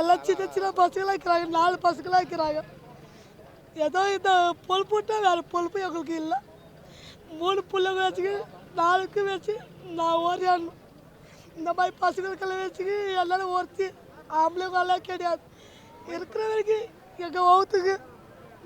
எல்லாம் சின்ன சின்ன பசங்களாக இருக்கிறாங்க. நாலு பசங்களாக இருக்கிறாங்க. ஏதோ இந்த பொழுப்புட்டா வேறு பொழுப்பு எங்களுக்கு இல்லை. மூணு பிள்ளைங்க வச்சுக்கு நாலுக்கு வச்சு நான் ஓரியாடணும் இந்த மாதிரி பசங்களுக்கெல்லாம் வச்சுக்கு எல்லாரும் ஒருத்தி ஆம்பளைங்க கிடையாது. இருக்கிற வரைக்கும் எங்கள் வகுத்துக்கு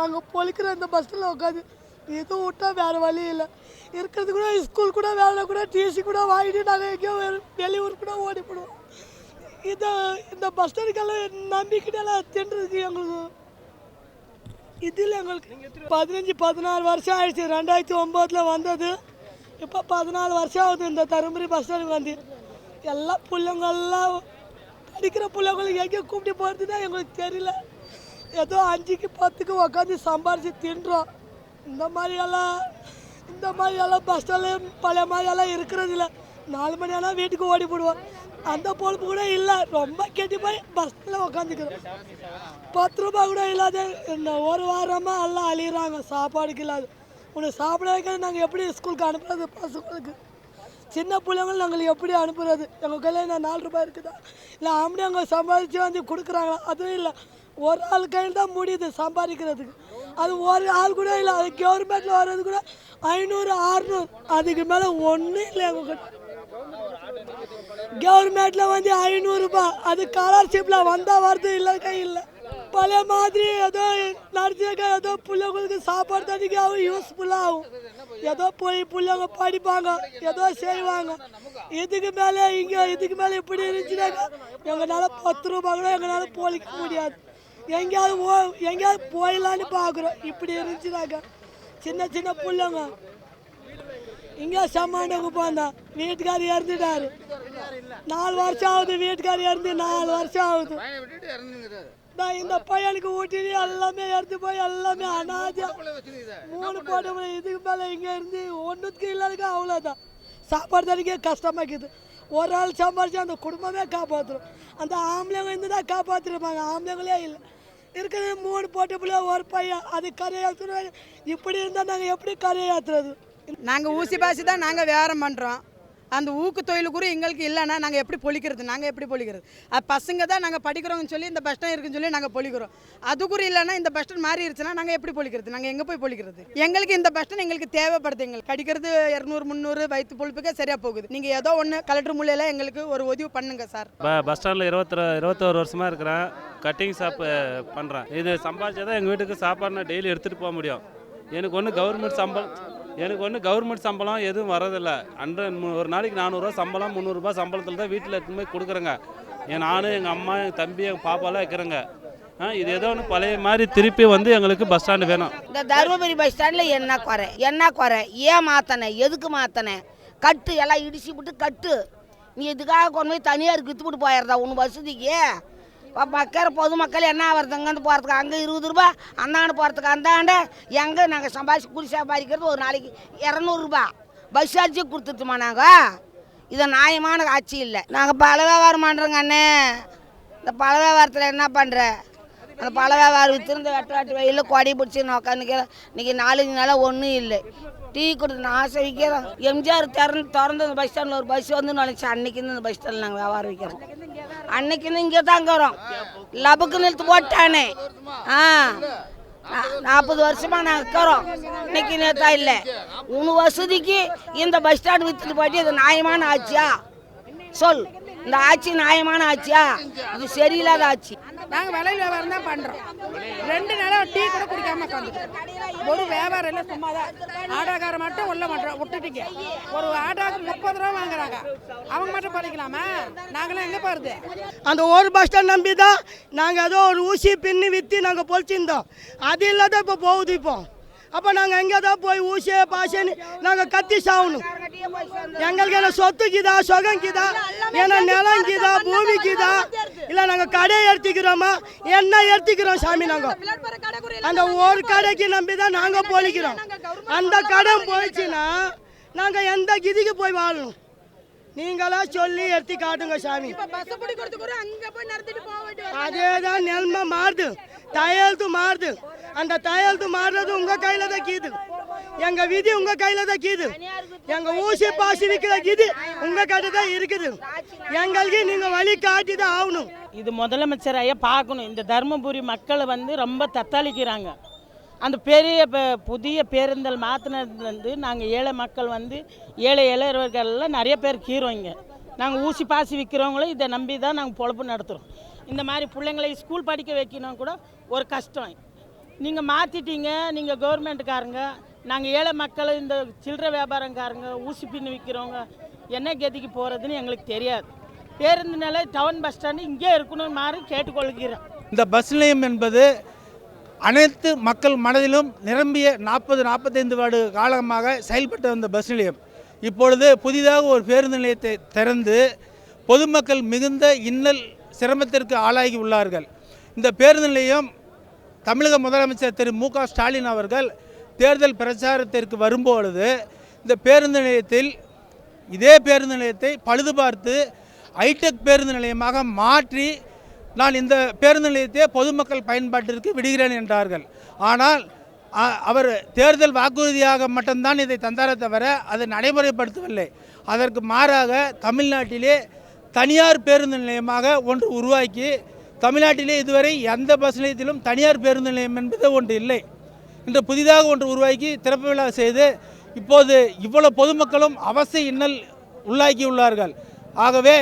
நாங்கள் பொழிக்கிற இந்த பஸ்ஸில் உட்காந்து எதுவும் விட்டா வேறு வழி இல்லை. இருக்கிறது கூட ஸ்கூல் கூட வேலை கூட டிசி கூட வாங்கிட்டு நாங்கள் எங்கேயோ வெளியூர் கூட ஓடி போடுவோம் இந்த இந்த பஸ் ஸ்டாண்டுக்கெல்லாம் நம்பிக்கிட்டெல்லாம் தின்றதுக்கு எங்களுக்கு. இதில் எங்களுக்கு பதினஞ்சு பதினாறு வருஷம் ஆயிடுச்சு. ரெண்டாயிரத்தி ஒம்போதில் வந்தது. இப்போ பதினாலு வருஷம் ஆகுது இந்த தருமபுரி பஸ் ஸ்டாண்டுக்கு வந்து. எல்லா பிள்ளைங்கள்லாம் படிக்கிற பிள்ளைங்களுக்கு எங்கே கூப்பிட்டு போகிறதுனா எங்களுக்கு தெரியல. ஏதோ அஞ்சுக்கு பத்துக்கு உக்காந்து சம்பாரித்து தின்றோம். இந்த மாதிரியெல்லாம் இந்த மாதிரியெல்லாம் பஸ் ஸ்டாண்டில் பழைய மாதிரியெல்லாம் இருக்கிறது இல்லை. நாலு மணி ஆனால் வீட்டுக்கு ஓடி போடுவோம். அந்த பொழுப்பு கூட இல்லை. ரொம்ப கெட்டி போய் பஸ்ஸில் உக்காந்துக்கிறோம் பத்து ரூபா கூட இல்லாத இந்த ஒரு வாரமாக எல்லாம் அழியிறாங்க. சாப்பாடுக்கு இல்லாத. உனக்கு சாப்பிட வைக்கிறது நாங்கள் எப்படி ஸ்கூலுக்கு அனுப்புறது? பசங்களுக்கு. சின்ன பிள்ளைங்களை நாங்கள் எப்படி அனுப்புறது? எங்கள் கையில் என்ன நாலு ரூபாய் இருக்குதா? இல்லை அப்படி அவங்க சம்பாதிச்சு வந்து கொடுக்குறாங்களா? அதுவும் இல்லை. ஒரு ஆள் கையில் தான் முடியுது சம்பாதிக்கிறதுக்கு. அது ஒரு ஆள் கூட இல்லை. அது கவர்மெண்ட்டில் வர்றது கூட ஐநூறு ஆறுநூறு அதுக்கு மேலே ஒன்றும் இல்லை எங்ககிட்ட. கவர்மெண்ட்ல வந்து ஐநூறுரூபா அது ஸ்காலர்ஷிப்பில் வந்தால் வருது இல்லைக்கா இல்லை. பழைய மாதிரி ஏதோ நடத்திருக்க ஏதோ பிள்ளைங்களுக்கு சாப்பாடு தண்ணிக்கு ஆகும் யூஸ்ஃபுல்லாக ஆகும். ஏதோ போய் பிள்ளைங்க படிப்பாங்க ஏதோ செய்வாங்க. இதுக்கு மேலே இங்கே இதுக்கு மேலே இப்படி இருந்துச்சுனாக்கா எங்களால் பத்து ரூபா கூட எங்களால் போலிக்க முடியாது. எங்கேயாவது ஓ எங்கேயாவது போயிடலான்னு பார்க்குறோம் இப்படி இருந்துச்சுனாக்கா சின்ன சின்ன பிள்ளைங்க இங்கே சம்மாண்டக்கு போந்தான் வீட்டுக்காரி இறந்துட்டாரு. நாலு வருஷம் ஆகுது வீட்டுக்காரி இறந்து நாலு வருஷம் ஆகுது. நான் இந்த பையனுக்கு ஊட்டிட்டு எல்லாமே இறந்து போய் எல்லாமே வச்சுருக்குதா மூணு போட்டு இதுக்கு மேலே இங்கே இருந்து ஒன்றுத்துக்கு இல்லாதக்கு அவ்வளோதான் சாப்பாடு தனிக்கே கஷ்டமாக்குது ஒரு ஆள் சம்பாரிச்சு அந்த குடும்பமே காப்பாற்றுரும் அந்த ஆம்பளைங்க இருந்து தான் காப்பாற்றிருப்பாங்க ஆம்பளைங்களே இல்லை. இருக்கிறது மூணு போட்டு பிள்ளை ஒரு பையன். அது கரையாற்றுறது இப்படி இருந்தால் நாங்கள் எப்படி கரையாற்றுறது நாங்கள் ஊசி பாசி தான் நாங்கள் வியாபாரம் பண்ணுறோம் அந்த ஊக்கு தொழில் கூட எங்களுக்கு இல்லைன்னா நாங்கள் எப்படி பொழிக்கிறது? நாங்கள் எப்படி பொழிக்கிறது? அது பசங்க தான் நாங்கள் படிக்கிறோங்கன்னு சொல்லி இந்த பஸ் ஸ்டாண்ட் இருக்குன்னு சொல்லி நாங்கள் பொழிக்கிறோம். அது கூட இல்லைன்னா இந்த பஸ் ஸ்டாண்ட் மாறிடுச்சுன்னா நாங்கள் எப்படி பொழிக்கிறது? நாங்கள் எங்கே போய் பொழிக்கிறது? எங்களுக்கு இந்த பஸ் ஸ்டாண்ட் எங்களுக்கு தேவைப்படுது எங்களுக்கு. கடிக்கிறது இரநூறு முந்நூறு வயிற்று பொழுப்புக்கே சரியாக போகுது. நீங்கள் ஏதோ ஒன்று கலெக்டர் மூலையில் எங்களுக்கு ஒரு உதவி பண்ணுங்க சார். பஸ் ஸ்டாண்டில் இருபத்தி இருபத்தோரு வருஷமாக இருக்கிறேன். கட்டிங் ஷாப்பு பண்ணுறேன் இது சம்பாதிச்சா தான் எங்கள் வீட்டுக்கு சாப்பாடு நான் டெய்லி எடுத்துகிட்டு போக முடியும். எனக்கு ஒன்று கவர்மெண்ட் சம்பளம் எனக்கு ஒன்று கவர்மெண்ட் சம்பளம் எதுவும் வரதில்ல ஹண்ட்ரட் ஒரு நாளைக்கு நானூறுரூவா சம்பளம் முந்நூறுரூபா சம்பளத்தில் தான் வீட்டில் எடுத்துன்னு போய் கொடுக்குறேங்க. என் நானும் எங்கள் அம்மா எங்கள் தம்பி எங்கள் பாப்பாலாம் இருக்கிறேங்க ஆ இது ஏதோ ஒன்று பழைய மாதிரி திருப்பி வந்து எங்களுக்கு பஸ் ஸ்டாண்டு வேணும். இந்த தருமபுரி பஸ் ஸ்டாண்டில் என்ன குறை? என்ன குறை? ஏன் மாற்றினேன் எதுக்கு மாற்றினேன் கட்டு எல்லாம் இடிச்சு விட்டு கட்டு. நீ இதுக்காக கொண்டு போய் தனியார் விற்று விட்டு போயிடுறதா? உன் வசதிக்கு? இப்போ பொதுமக்கள் என்ன ஆகிறது அங்கேருந்து போகிறதுக்கு அங்கே இருபது ரூபா அந்தாண்டு போகிறதுக்கு அந்தாண்டு எங்கே நாங்கள் சம்பாதிச்சு கூலி சம்பாதிக்கிறது ஒரு நாளைக்கு இரநூறுபா பஸ் சார்ஜே கொடுத்துட்டுமா நாங்கள் இது நியாயமான ஆட்சி இல்லை. நாங்கள் பல வியாபாரம் பண்ணுறோங்க அண்ணே. இந்த பல வியாபாரத்தில் என்ன பண்ணுற அந்த பல வியாபாரம் விற்றுருந்து வெட்ட வெட்டு வெயில் கொடி பிடிச்சி நான் உட்காந்துக்கிறேன் இன்னைக்கு நாலஞ்சு நாளாக ஒன்றும் இல்லை. டீ கொடுத்து நான் ஆசை விற்கிறோம் எம்ஜிஆர் திறந்து திறந்து அந்த பஸ் ஸ்டாண்டில் ஒரு பஸ் வந்து நினச்சி அன்னைக்கு அந்த பஸ் ஸ்டாண்டில் நாங்கள் வியாபாரம் விற்கிறோம் அன்னைக்கு இங்கே தான் வரோம். லபுக்கு நிறுத்து போட்டானே. ஆ. நாற்பது வருஷமா நாங்கள் இருக்கிறோம். இன்னைக்கு நேத்தா இல்லை. உன் வசதிக்கு இந்த பஸ் ஸ்டாண்ட் விற்றுட்டு போயிட்டு இது நியாயமான ஆச்சியா சொல். இந்த ஆட்சி நியாயமான ஆட்சியா? இது சரியில்லாத ஆட்சி. நாங்கள் விலை வியாபாரம் தான் பண்ணுறோம் ரெண்டு நாளாக டீ கூட குடிக்காம ஒரு வியாபாரம் இல்லை சும்மா தான் ஆட்டோக்கார மட்டும் உள்ள மாட்டோம் விட்டுட்டீங்க ஒரு ஆட்டோக்கு முப்பது ரூபா வாங்குறாங்க. அவங்க மட்டும் படிக்கலாமா நாங்களாம் எங்கே போகிறது அந்த ஒரு பஸ் ஸ்டாண்ட் நம்பி தான் நாங்கள் ஏதோ ஒரு ஊசி பின்னி விற்று நாங்கள் பொழிச்சிருந்தோம். அது இல்லாத இப்போ போகுது இப்போ. அப்போ நாங்கள் எங்கே தான் போய் ஊசியை பாசன்னு நாங்கள் கத்தி சாகணும் எங்களுக்கு என்ன சொத்துக்குதா சுகங்கிதா ஏன்னா நிலங்கிதா பூமிக்குதா? இல்லை நாங்கள் கடையை எடுத்துக்கிறோமா என்ன எடுத்துக்கிறோம் சாமி நாங்கள் அந்த ஒரு கடைக்கு நம்பி தான் நாங்கள் பொழிக்கிறோம் அந்த கடை போயிடுச்சுன்னா நாங்கள் எந்த கிதிக்கு போய் வாழணும்? நீங்களா சொல்லி எடுத்து காட்டுங்க சாமி. பஸ் பிடி கொடுத்து கூட அங்கே போய் நடத்திட்டு போக வேண்டிய அதே தான் நிலைமை மாறுது. தையெழுத்து மாறுது. அந்த தையெழுத்து மாறுறது உங்கள் கையில் தான் கீது. எங்க விதி உங்க கையில தான் கீது. எங்க ஊசி பாசி விற்கிற விதி உங்க கையில தான் இருக்குது. எங்களுக்கு நீங்க வழி காட்டி தான் ஆகணும். இது முதலமைச்சர் ஐயா பார்க்கணும். இந்த தருமபுரி மக்களை வந்து ரொம்ப தத்தாளிக்கிறாங்க. அந்த பெரிய ப- புதிய பேருந்தல் மாற்றினதுலேருந்து நாங்கள் ஏழை மக்கள் வந்து ஏழை இளையவர்கள்லாம் நிறைய பேர் கீறோங்க நாங்கள் ஊசி பாசி விற்கிறவங்களும் இதை நம்பி தான் நாங்கள் பொழப்பு நடத்துகிறோம் இந்த மாதிரி பிள்ளைங்களை ஸ்கூல் படிக்க வைக்கணும் கூட ஒரு கஷ்டம். நீங்கள் மாற்றிட்டீங்க நீங்கள் கவர்மெண்ட்டுக்காரங்க நாங்கள் ஏழை மக்கள் இந்த சில்லறை வியாபாரங்காரங்க ஊசி பின்னு விற்கிறவங்க என்ன கதிக்கு போகிறதுன்னு எங்களுக்கு தெரியாது. பேருந்து நிலை டவுன் பஸ் ஸ்டாண்டு இங்கே இருக்கணும் மாதிரி கேட்டுக்கொள்கிறேன். இந்த பஸ் நிலையம் என்பது அனைத்து மக்கள் மனதிலும் நிரம்பிய நாற்பது நாற்பத்தைந்து வருட காலமாக செயல்பட்டு வந்த பஸ் நிலையம். இப்பொழுது புதிதாக ஒரு பேருந்து நிலையத்தை திறந்து பொதுமக்கள் மிகுந்த இன்னல் சிரமத்திற்கு ஆளாகி உள்ளார்கள். இந்த பேருந்து நிலையம் தமிழக முதலமைச்சர் திரு மு க ஸ்டாலின் அவர்கள் தேர்தல் பிரச்சாரத்திற்கு வரும்பொழுது இந்த பேருந்து நிலையத்தில் இதே பேருந்து நிலையத்தை பழுது பார்த்து ஹைடெக் பேருந்து நிலையமாக மாற்றி நான் இந்த பேருந்து நிலையத்தை பொதுமக்கள் பயன்பாட்டிற்கு விடுகிறேன் என்றார்கள். ஆனால் அவர் தேர்தல் வாக்குறுதியாக மட்டும்தான் இதை தந்தாரே தவிர அதை நடைமுறைப்படுத்தவில்லை. அதற்கு மாறாக தமிழ்நாட்டிலே தனியார் பேருந்து நிலையமாக ஒன்று உருவாக்கி தமிழ்நாட்டிலே இதுவரை எந்த பஸ் நிலையத்திலும் தனியார் பேருந்து நிலையம் என்பது ஒன்று இல்லை. இன்று புதிதாக ஒன்று உருவாக்கி திறப்பு விழா செய்து இப்போது இவ்வளோ பொதுமக்களும் அவசிய இன்னல் உள்ளாக்கியுள்ளார்கள். ஆகவே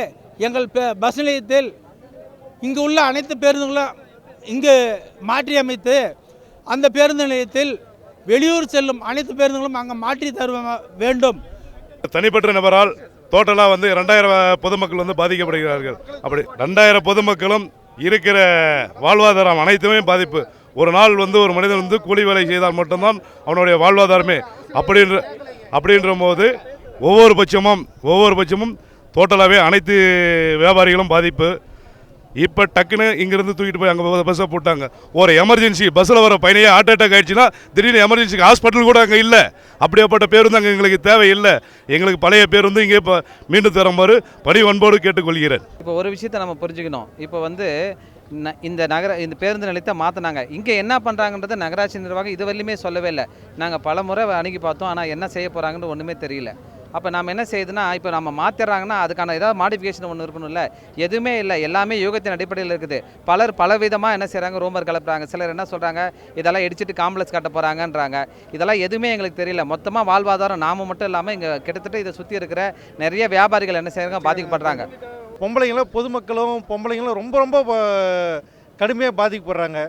எங்கள் பஸ் நிலையத்தில் இங்கு உள்ள அனைத்து பேருந்துகளும் இங்கு மாற்றியமைத்து அந்த பேருந்து நிலையத்தில் வெளியூர் செல்லும் அனைத்து பேருந்துகளும் அங்கே மாற்றி தருவ வேண்டும். தனிப்பட்ட நபரால் டோட்டலாக வந்து ரெண்டாயிரம் பொதுமக்கள் வந்து பாதிக்கப்படுகிறார்கள். அப்படி ரெண்டாயிரம் பொதுமக்களும் இருக்கிற வாழ்வாதாரம் அனைத்துமே பாதிப்பு. ஒரு நாள் வந்து ஒரு மனிதன் வந்து கூலி வேலை செய்தால் மட்டும்தான் அவனுடைய வாழ்வாதாரமே. அப்படின்ற அப்படின்ற போது ஒவ்வொரு பட்சமும் ஒவ்வொரு பட்சமும் டோட்டலாகவே அனைத்து வியாபாரிகளும் பாதிப்பு. இப்போ டக்குன்னு இங்கேருந்து தூக்கிட்டு போய் அங்கே பஸ்ஸை போட்டாங்க. ஒரு எமர்ஜென்சி பஸ்ஸில் வர பையனையே ஹார்ட் அட்டாக் ஆயிடுச்சுன்னா திடீர்னு எமர்ஜென்சிக்கு ஹாஸ்பிட்டல் கூட அங்கே இல்லை. அப்படியாப்பட்ட பேருந்து அங்கே எங்களுக்கு தேவையில்லை. எங்களுக்கு பழைய பேருந்து இங்கே இப்போ மீண்டும் தருமாறு பணி ஒன்போடு கேட்டுக்கொள்கிறேன். இப்போ ஒரு விஷயத்தை நம்ம புரிஞ்சுக்கணும். இப்போ வந்து ந- இந்த நகர இந்த பேருந்து நிலையத்தை மாற்றினாங்க இங்கே என்ன பண்ணுறாங்கன்றதை நகராட்சி நிர்வாகம் இதுவரையிலுமே சொல்லவே இல்லை. நாங்கள் பல முறை அணுகி பார்த்தோம். ஆனால் என்ன செய்ய போகிறாங்கன்னு ஒன்றுமே தெரியல. அப்போ நம்ம என்ன செய்யுதுன்னா இப்போ நம்ம மாற்றிடுறாங்கன்னா அதுக்கான ஏதாவது மாடிஃபிகேஷன் ஒன்று இருக்கணும்ல. எதுவுமே இல்லை. எல்லாமே யோகத்தின் அடிப்படையில் இருக்குது. பலர் பல விதமாக என்ன செய்கிறாங்க ரூமர் கிளப்புறாங்க சிலர் என்ன சொல்கிறாங்க இதெல்லாம் இடிச்சிட்டு காம்ப்ளெக்ஸ் கட்ட போகிறாங்கன்றாங்க இதெல்லாம் எதுவுமே எங்களுக்கு தெரியல. மொத்தமாக வாழ்வாதாரம் நாம மட்டும் இல்லாமல் இங்கே கிட்டத்தட்ட இதை சுற்றி இருக்கிற நிறைய வியாபாரிகள் என்ன செய்கிறாங்க பாதிக்கப்படுறாங்க. பொம்பளைங்களும் பொதுமக்களும் பொம்பளைங்களும் ரொம்ப ரொம்ப கடுமையாக பாதிக்கப்படுறாங்க.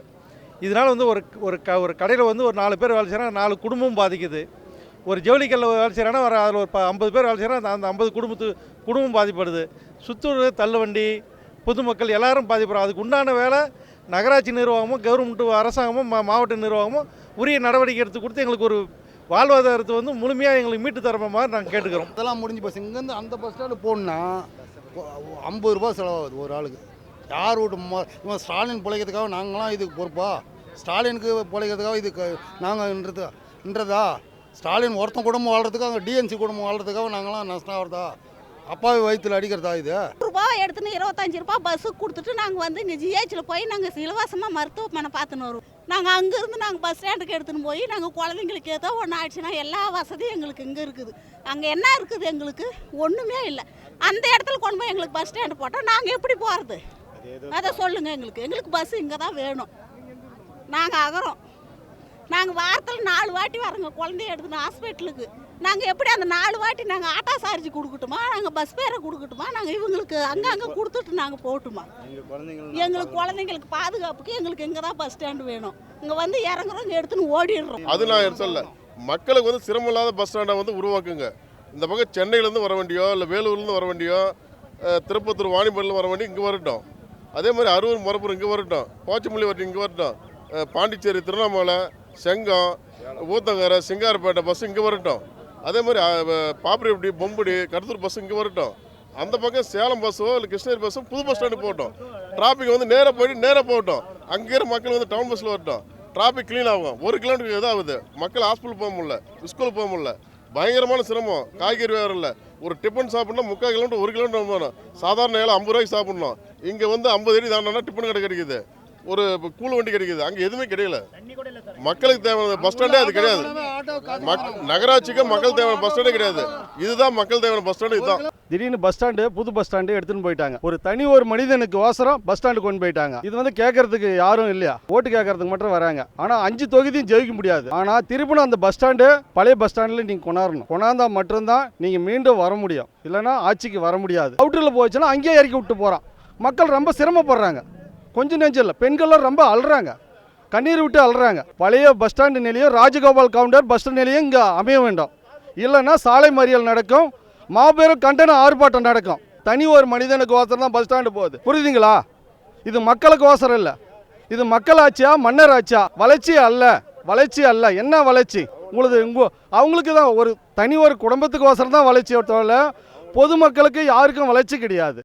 இதனால் வந்து ஒரு ஒரு க ஒரு கடையில் வந்து ஒரு நாலு பேர் வேலை செய்கிறாங்க நாலு குடும்பமும் பாதிக்குது. ஒரு ஜவுளிக்கல்ல வேலை செய்கிறாங்கன்னா ஒரு அதில் ஒரு ப ஐம்பது பேர் வேலை செய்கிறாங்க அந்த ஐம்பது குடும்பத்து குடும்பம் பாதிப்படுது. சுத்தூர் தள்ளுவண்டி பொதுமக்கள் எல்லாரும் பாதிப்படுறாங்க. அதுக்கு உண்டான வேலை நகராட்சி நிர்வாகமும் கவர்மெண்ட் அரசாங்கமும் மா- மாவட்ட நிர்வாகமும் உரிய நடவடிக்கை எடுத்து கொடுத்து எங்களுக்கு ஒரு வாழ்வாதாரத்தை வந்து முழுமையாக எங்களுக்கு மீட்டு தர மாதிரி நாங்கள் கேட்டுக்கிறோம். இதெல்லாம் முடிஞ்சு பஸ் இங்கேருந்து அந்த பஸ் ஸ்டாண்டு போகணுன்னா ஐம்பது ரூபா செலவாகுது ஒரு ஆளுக்கு. யார் வீட்டு மொ- ஸ்டாலின் பிழைக்கிறதுக்காக நாங்களாம் இதுக்கு பொறுப்பா? ஸ்டாலினுக்கு பிழைக்கிறதுக்காக இதுக்கு நின்றதா? ஸ்டாலின் ஒருத்தன் குடும்பம் வாழ்றதுக்காக டிஎன்சி குடும்பம் வாழ்றதுக்காக நாங்களாம் நஷ்டம் ஆகிறதா அப்பாவி வயிற்றுல அடிக்கிறதா இது? ரூபா எடுத்துன்னு இருபத்தஞ்சி ரூபா பஸ்ஸுக்கு கொடுத்துட்டு நாங்கள் வந்து இங்கே ஜிஹெச்சில் போய் நாங்கள் இலவசமாக மருத்துவமனை பார்த்துன்னு வருவோம். நாங்கள் அங்கேருந்து நாங்கள் பஸ் ஸ்டாண்டுக்கு எடுத்துன்னு போய் நாங்கள் குழந்தைங்களுக்கு ஏதோ ஒன்று ஆயிடுச்சுன்னா எல்லா வசதியும் எங்களுக்கு இங்கே இருக்குது. அங்கே என்ன இருக்குது எங்களுக்கு? ஒன்றுமே இல்லை. அந்த இடத்துல கொண்டு போய் எங்களுக்கு பஸ் ஸ்டாண்டு போட்டால் நாங்கள் எப்படி போகிறது அதை சொல்லுங்கள் எங்களுக்கு. எங்களுக்கு பஸ் இங்கே தான் வேணும். நாங்கள் அகரோம் நாங்கள் வாரத்தில் நாலு வாட்டி வரோங்க குழந்தைய எடுத்துன்னு ஹாஸ்பிட்டலுக்கு. நாங்கள் எப்படி அந்த நாலு வாட்டி நாங்கள் ஆட்டோ சார்ஜ் கொடுக்கட்டுமா? நாங்கள் பஸ் பேரை கொடுக்கட்டுமா? நாங்கள் இவங்களுக்கு அங்கங்கே கொடுத்துட்டு நாங்கள் போகட்டுமா? எங்களுக்கு குழந்தைங்களுக்கு பாதுகாப்புக்கு எங்களுக்கு இங்கே தான் பஸ் ஸ்டாண்டு வேணும். இங்கே வந்து இறங்குறோம் இங்கே எடுத்துன்னு ஓடிடுறோம். அது நான் சொல்ல மக்களுக்கு வந்து சிரமம் இல்லாத பஸ் ஸ்டாண்டை வந்து உருவாக்குங்க. இந்த பக்கம் சென்னையிலேருந்து வர வண்டியோ இல்லை வேலூர்லேருந்து வர வண்டியோ திருப்பத்தூர் வாணிபேட்டில் வர வண்டி இங்கே வரட்டும். அதே மாதிரி அரூர் மரப்பூர் இங்கே வரட்டும். போச்சமல்லி வரட்டும் இங்கே வரட்டும். பாண்டிச்சேரி திருவண்ணாமலை செங்கம் ஊத்தங்கரை சிங்காரப்பேட்டை பஸ் இங்கே வரட்டும். அதே மாதிரி அஹ், பொம்புடி கடத்தூர் பஸ் இங்கே வரட்டும். அந்த பக்கம் சேலம் பஸ்ஸோ இல்லை கிருஷ்ணகிரி பஸ்ஸோ புது பஸ் ஸ்டாண்டு போகட்டும். டிராஃபிக் வந்து நேராக போயிட்டு நேராக போகட்டும். அங்கே மக்கள் வந்து டவுன் பஸ்ஸில் வரட்டும். டிராஃபிக் க்ளீன் ஆகும். ஒரு கிலோமீட்டருக்கு இதாகுது. மக்கள் ஹாஸ்பிட்டல் போக முடியல ஸ்கூல் போக முடியல. பயங்கரமான சிரமம். காய்கறி வேறு இல்லை. ஒரு டிஃபன் சாப்பிட்னா முக்கால் கிலோமீட்டர் ஒரு கிலோமீட்டர் போகணும் சாதாரண ஏழை ஐம்பது ரூபாய்க்கு சாப்பிட்ணும். இங்கே வந்து ஐம்பது அடி தாண்டனா டிஃபன் கடை கிடைக்குது. ஒரு கூல் வண்டி கிடைக்குது. அங்கே எதுவுமே கிடைக்கல. மக்களுக்கு தேவையான பஸ் ஸ்டாண்டே அது கிடையாது. மக் நகராட்சிக்கு மக்கள் தேவையான பஸ் ஸ்டாண்டே கிடையாது. இதுதான் மக்கள் தேவையான பஸ் ஸ்டாண்டு இதுதான். திடீர்னு பஸ் ஸ்டாண்டு புது பஸ் ஸ்டாண்டு எடுத்துன்னு போயிட்டாங்க. ஒரு தனி ஒரு மனிதனுக்கு ஓசரம் பஸ் ஸ்டாண்டு கொண்டு போயிட்டாங்க. இது வந்து கேட்கறதுக்கு யாரும் இல்லையா? ஓட்டு கேட்கறதுக்கு மட்டும் வராங்க. ஆனா அஞ்சு தொகுதியும் ஜெயிக்க முடியாது. ஆனா திருப்பினும் அந்த பஸ் ஸ்டாண்டு பழைய பஸ் ஸ்டாண்டில் நீங்க கொண்டாடணும் கொண்டாந்தா மட்டும்தான் நீங்க மீண்டும் வர முடியும். இல்லைன்னா ஆட்சிக்கு வர முடியாது. அவுட்டரில் போச்சுன்னா அங்கேயே இறக்கி விட்டு போறான். மக்கள் ரொம்ப சிரமப்படுறாங்க. கொஞ்சம் நெஞ்சம் இல்லை பெண்கள்லாம் ரொம்ப அழுறாங்க கண்ணீர் விட்டு அழுறாங்க பழைய பஸ் ஸ்டாண்டு நிலையம் ராஜகோபால் கவுண்டர் பஸ் ஸ்டாண்ட் நிலையம் இங்கே அமைய வேண்டும். இல்லைன்னா சாலை மறியல் நடக்கும். மாபெரும் கண்டன ஆர்ப்பாட்டம் நடக்கும். தனி ஒரு மனிதனுக்கு ஓசரம் தான் பஸ் ஸ்டாண்டு போகுது. புரியுதுங்களா? இது மக்களுக்கு ஓசரம் இல்லை. இது மக்கள் மன்னர் ஆட்சியா வளர்ச்சி அல்ல. வளர்ச்சி அல்ல. என்ன வளர்ச்சி? உங்களுக்கு உங்க அவங்களுக்கு தான் ஒரு தனி ஒரு குடும்பத்துக்கு ஓசரம் தான் வளர்ச்சி. தவிர பொதுமக்களுக்கு யாருக்கும் வளர்ச்சி கிடையாது.